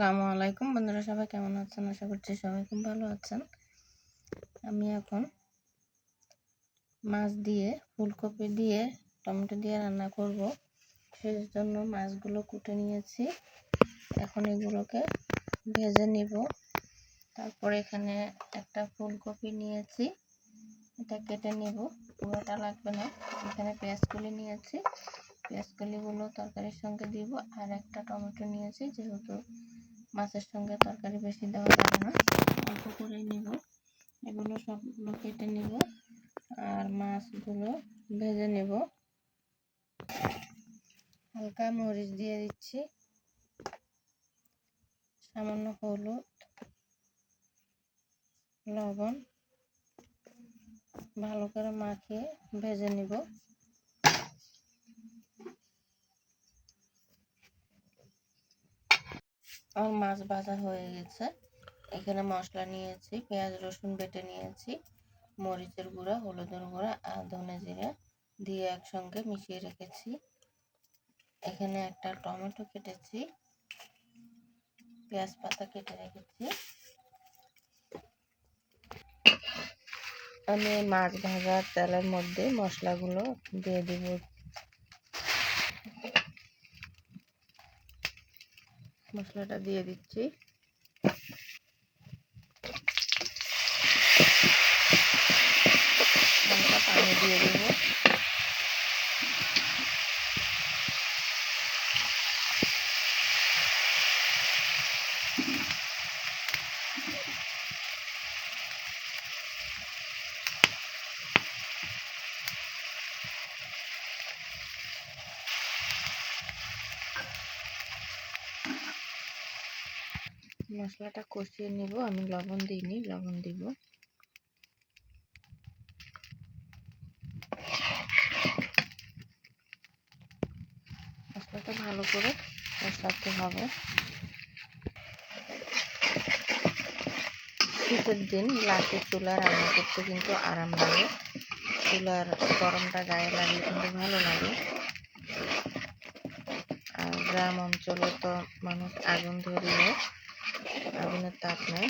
আসসালামু আলাইকুম। বন্ধুরা সবাই কেমন আছেন? আশা করছি সবাই খুব ভালো আছেন। আমি এখন মাছ দিয়ে, ফুলকপি দিয়ে, টমেটো দিয়ে রান্না করব। সেই জন্য মাছগুলো কুটে নিয়েছি। এখন এগুলোকে ভেজে নিব। তারপর এখানে একটা ফুলকপি নিয়েছি। এটা কেটে নেব। পুরোটা লাগবে না। এখানে পেঁয়াজ কুলি নিয়েছি। পেঁয়াজ কলিগুলো তরকারির সঙ্গে দিব। আর একটা টমেটো নিয়েছি, যেহেতু মাছের সঙ্গে তরকারি বেশি দেওয়া যাবে না। অল্প করেই নেব। এগুলো সবগুলো কেটে নেব আর মাছগুলো ভেজে নেব। হালকা মরিচ দিয়ে দিচ্ছি। সামান্য হলুদ, লবণ, ভালো করে মাখিয়ে ভেজে নিব। আমার মাছ ভাজা হয়ে গেছে। এখানে মশলা নিয়েছি, পেঁয়াজ, রসুন বেটে নিয়েছি, মরিচের গুঁড়া, হলুদের গুঁড়া, আর ধনে জিরা দিয়ে একসঙ্গে মিশিয়ে রেখেছি। এখানে একটা টমেটো কেটেছি, পেঁয়াজ পাতা কেটে রেখেছি। আমি মাছ ভাজার তেলের মধ্যে মশলাগুলো দিয়ে দিব মশলাটা দিয়ে দিচ্ছি হালকা পানি দিয়ে দেবো মশলাটা কষিয়ে নিব, আমি লবণ দিইনি, লবণ দিব। মশলাটা ভালো করে কষাতে হবে। শীতের দিন লাঠি চুলা রান্না করতে কিন্তু আরাম লাগে। চুলার গরমটা গায়ে লাগলে কিন্তু ভালো লাগে। আর গ্রাম অঞ্চলে তো মানুষ আগুন ধরিয়ে আগুনের তাপ নেই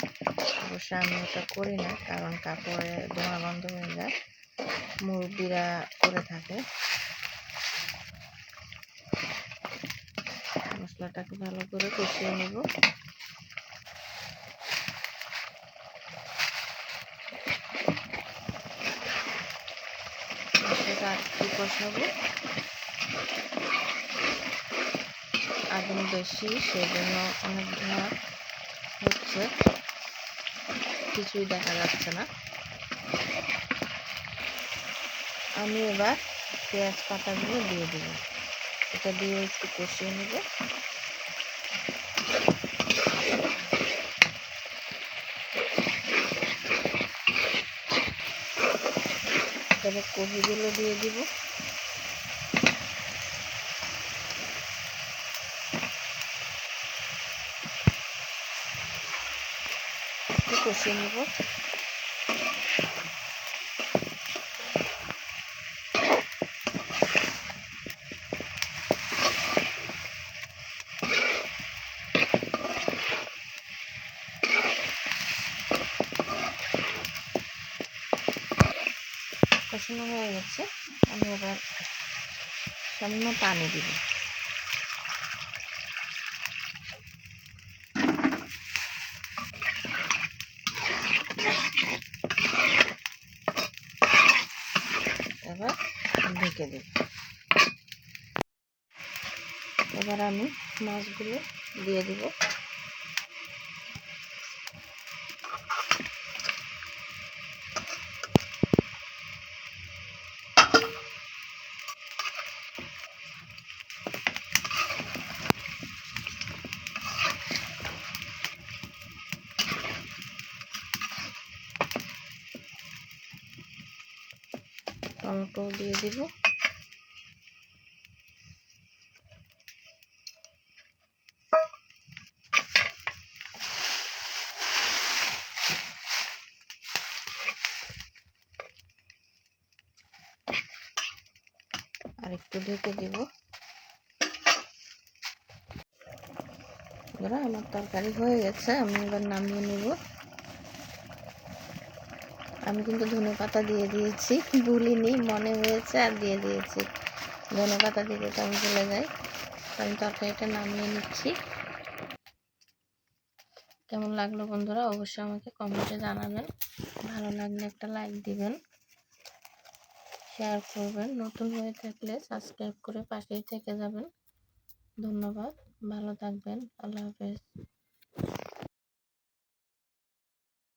অবশ্য আমি ওটা করি না, কারণ কাপড়ে ধোঁয়া বন্ধ হয়ে যায়, মুরব্বীরা করে থাকে। মশলাটাকে ভালো করে কষিয়ে নেব। একটু কষাবো। আগুন বেশি, সেই জন্য অনেক ধোঁয়া। হচ্ছে কিছুই দেখা যাচ্ছে না। আমি এবার পেঁয়াজ পাতাগুলো দিয়ে দেব। এটা দিয়ে একটু কষিয়ে নেব। তারপর কপিগুলো দিয়ে দিব। একটু কষিয়ে নেব। কষানো হয়ে গেছে। আমি এবার সামান্য পানি দিব এবার ঢেকে দেব। এবার আমি মাছগুলো দিয়ে দিব। টমেটো দিয়ে দিব। আর একটু ঢেকে দিব। আমার তরকারি হয়ে গেছে, আমি এবার নামিয়ে নেব। আমি কিন্তু ধনে পাতা দিয়ে দিয়েছি। ভুলিনি, মনে হয়েছে আর দিয়ে দিয়েছি। ধনে পাতা দিতে তো আমি ভুলে যাই। আমি তরকারিটা নামিয়ে নিচ্ছি। কেমন লাগল বন্ধুরা? অবশ্যই আমাকে কমেন্টে জানাবেন। ভালো লাগলে একটা লাইক দিবেন, শেয়ার করবেন। নতুন হয়ে থাকলে সাবস্ক্রাইব করে পাশেই থেকে যাবেন। ধন্যবাদ। ভালো থাকবেন। আল্লাহ হাফেজ।